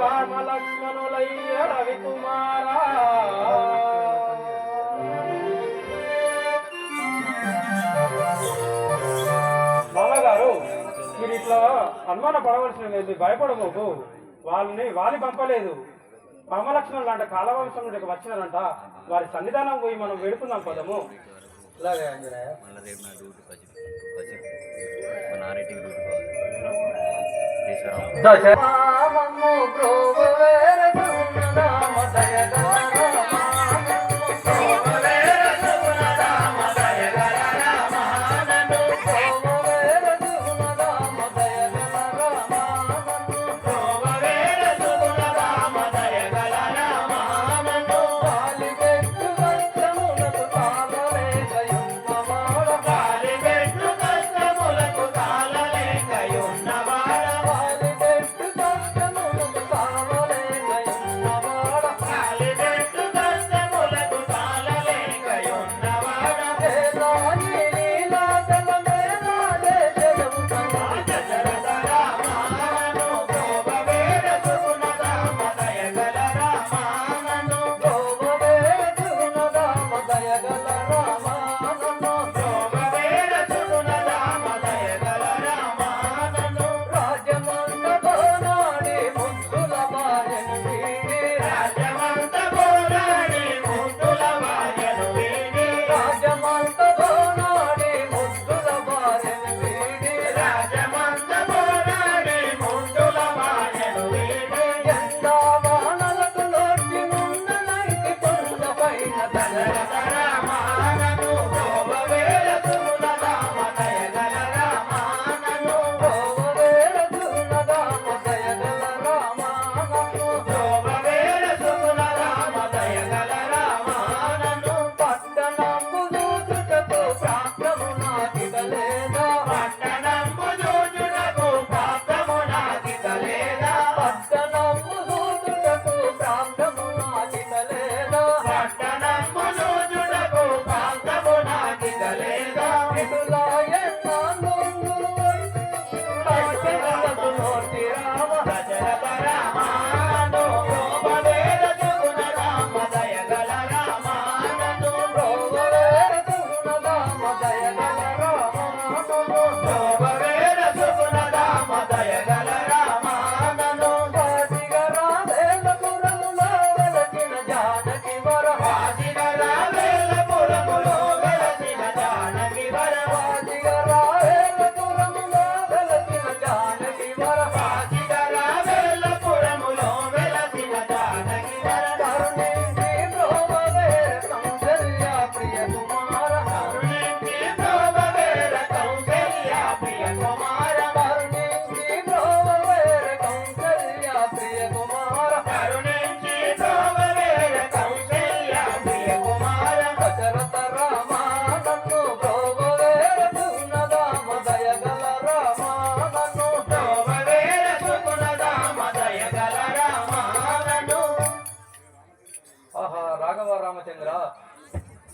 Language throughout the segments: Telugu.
రామలక్ష్మణులయ్య మామగారు మీరు ఇట్లా అనుమాన పడవలసిన లేదు భయపడబోకు. వాళ్ళని వాలి పంపలేదు. పరమలక్ష్మణులు అంట కాలవంశం నుండి వచ్చినారంట వారి సన్నిధానం పోయి మనం వెడుకుందాం పదము. నారేటికి దూసుకోవాలి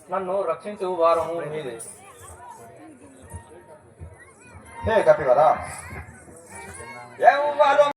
నన్ను రక్షించు వారము మీది హే కపివరా ఎవరు